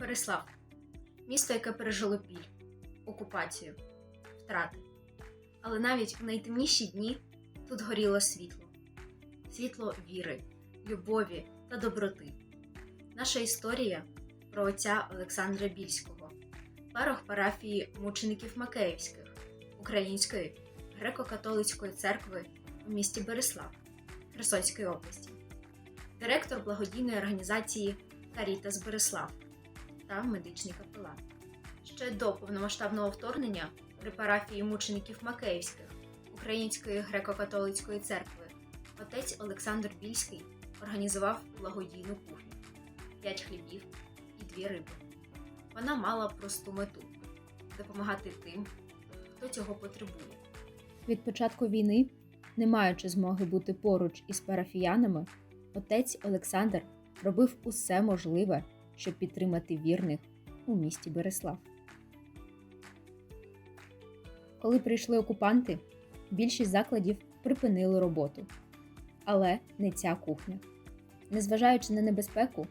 Береслав місто, яке пережило біль, окупацію, втрати. Але навіть в найтемніші дні тут горіло світло, світло віри, любові та доброти. Наша історія про отця Олександра Більського, парох парафії мучеників Макеївських Української греко-католицької церкви у місті Береслав Херсонської області, директор благодійної організації Карітас Береслав та медичний капелан. Ще до повномасштабного вторгнення при парафії мучеників Макеївських Української греко-католицької церкви отець Олександр Більський організував благодійну кухню, п'ять хлібів і дві риби. Вона мала просту мету допомагати тим, хто цього потребує. Від початку війни, не маючи змоги бути поруч із парафіянами, отець Олександр робив усе можливе, щоб підтримати вірних у місті Береслав. Коли прийшли окупанти, більшість закладів припинили роботу. Але не ця кухня. Незважаючи на небезпеку,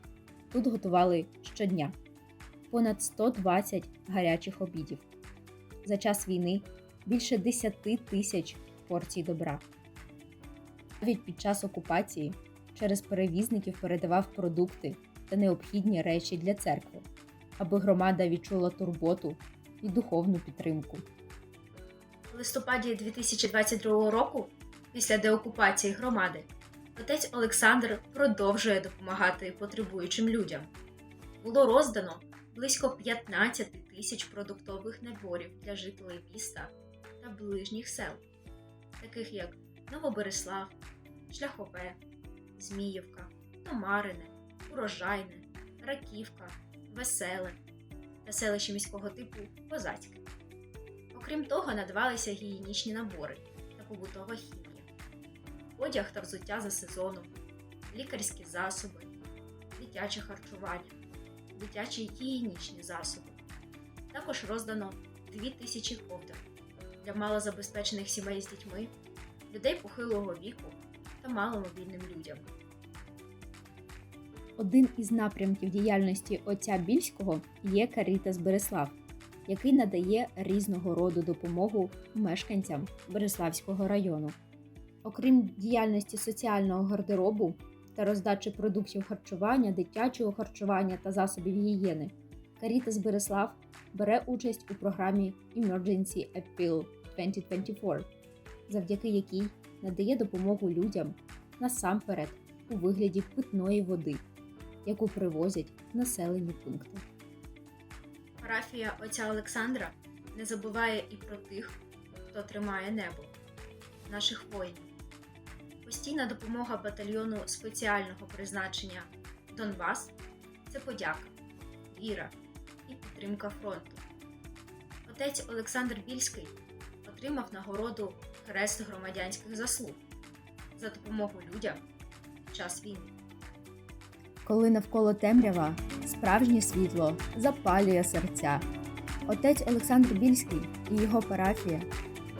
тут готували щодня понад 120 гарячих обідів. За час війни більше 10 тисяч порцій добра. Навіть під час окупації через перевізників передавав продукти та необхідні речі для церкви, аби громада відчула турботу і духовну підтримку. В листопаді 2022 року, після деокупації громади, отець Олександр продовжує допомагати потребуючим людям. Було роздано близько 15 тисяч продуктових наборів для жителів міста та ближніх сел, таких як Новобереслав, Шляхове, Зміївка, Томарине, Урожайне, Раківка, Веселе та селище міського типу Козацьке. Окрім того, надавалися гігієнічні набори та побутова хімія, одяг та взуття за сезоном, лікарські засоби, дитяче харчування, дитячі гігієнічні засоби. Також роздано 2000 ковдр для малозабезпечених сімей з дітьми, людей похилого віку та маломобільним людям. Один із напрямків діяльності отця Більського є Карітас Береслав, який надає різного роду допомогу мешканцям Береславського району. Окрім діяльності соціального гардеробу та роздачі продуктів харчування, дитячого харчування та засобів гігієни, Карітас Береслав бере участь у програмі Emergency Appeal 2024, завдяки якій надає допомогу людям насамперед у вигляді питної води, яку привозять в населені пункти. Парафія отця Олександра не забуває і про тих, хто тримає небо, наших воїнів. Постійна допомога батальйону спеціального призначення Донбас це подяка, віра і підтримка фронту. Отець Олександр Більський отримав нагороду Хрест громадянських заслуг за допомогу людям під час війни. Коли навколо темрява справжнє світло запалює серця. Отець Олександр Більський і його парафія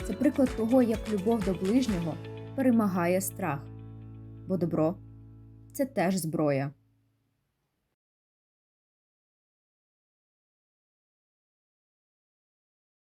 це приклад того, як любов до ближнього перемагає страх, бо добро це теж зброя.